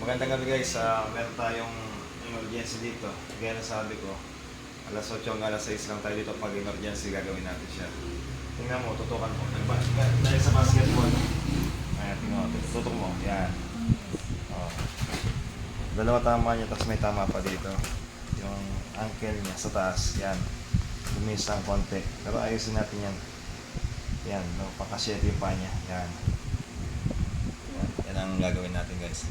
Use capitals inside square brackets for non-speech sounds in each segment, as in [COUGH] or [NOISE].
Magandang gabi guys. Ah, meron tayong emergency dito. Kaya na sabi ko, alas 8 hanggang alas 6 lang tayo dito pag emergency gagawin natin siya. Tingnan mo, tutukan mo. Dahil sa basketball. Ayan, tingnan mo. Tutok mo. Yan. Oh. Dalawa tama niya, tapos may tama pa dito. Yung ankle niya sa taas. Yan. Lumis ang konti. Pero ayusin natin yan. Yan, no, pakasyete yung pa niya. Yan, yan ang gagawin natin guys.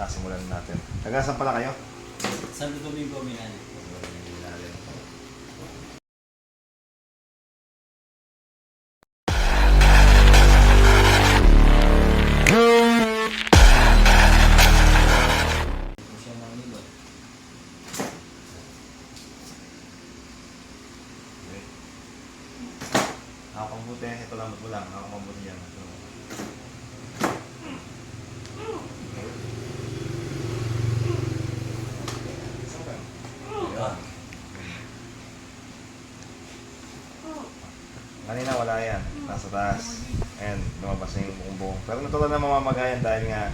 Ah, simulan natin. Taga saan pala kayo? Santo Domingo, Milan. Ako pang buti, ito lang mo lang. Ako pang buti yan. Ito. Ah. Kanina wala yan. Nasa taas. Ayan, lumabas na yung buong buong. Pero natuloy na mamamagayan dahil nga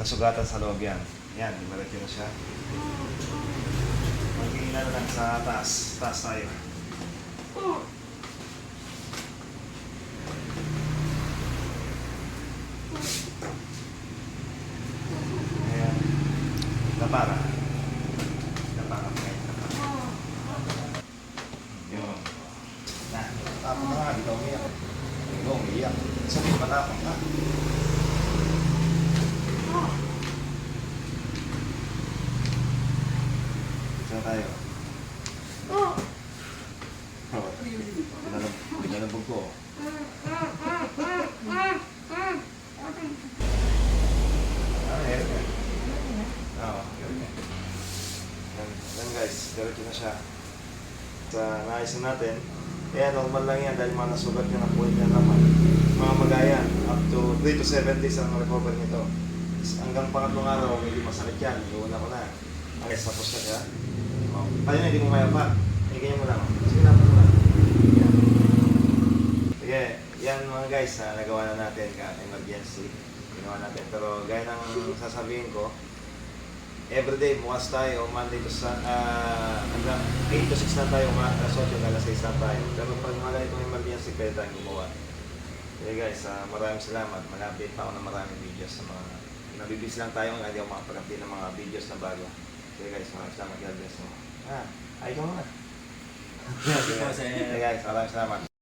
nasugatan sa loob yan. Yan, dimaretso na siya. Magkikita na lang sa taas. Taas tayo. Ayan. Napara. Na, tapang na nga, di ka umiyak. Hindi ka umiyak. Sabi matapang ka. Saan tayo? Oh. Binalab- Binalabog ko. Ah, yan. Oo, meron yan. Yan, yan guys, diretso na siya. Sa naayos na natin, kaya normal lang yan dahil mga nasugat niya na point niya naman. Mga magayan, up to 3 to 7 days ang recover nito. Hanggang pangatlong araw, medyo masakit yan. Iuna ko na. Okay, tapos na siya. Oh. Tayo na, hindi mo kaya pa. Eh, ganyan mo lang. Sige, napan mo lang. Yan. Sige, yan mga guys na nagawa na natin ka emergency. Ginawa natin. Pero gaya ng sasabihin ko, everyday bukas tayo, Monday to sa uh, hanggang 8 to 6 na tayo, mga alas 8 hanggang alas 6 na tayo. Pero pag mga ganitong emergency, pwede tayong gumawa. Okay guys, ah, maraming salamat. Mag-update pa ako ng maraming videos sa mga nabibis lang tayo hindi ako makapag-update ng mga videos na bago. Okay guys, maraming salamat. God bless mo. Ah, ay ko [LAUGHS] sir. Okay guys, maraming salamat.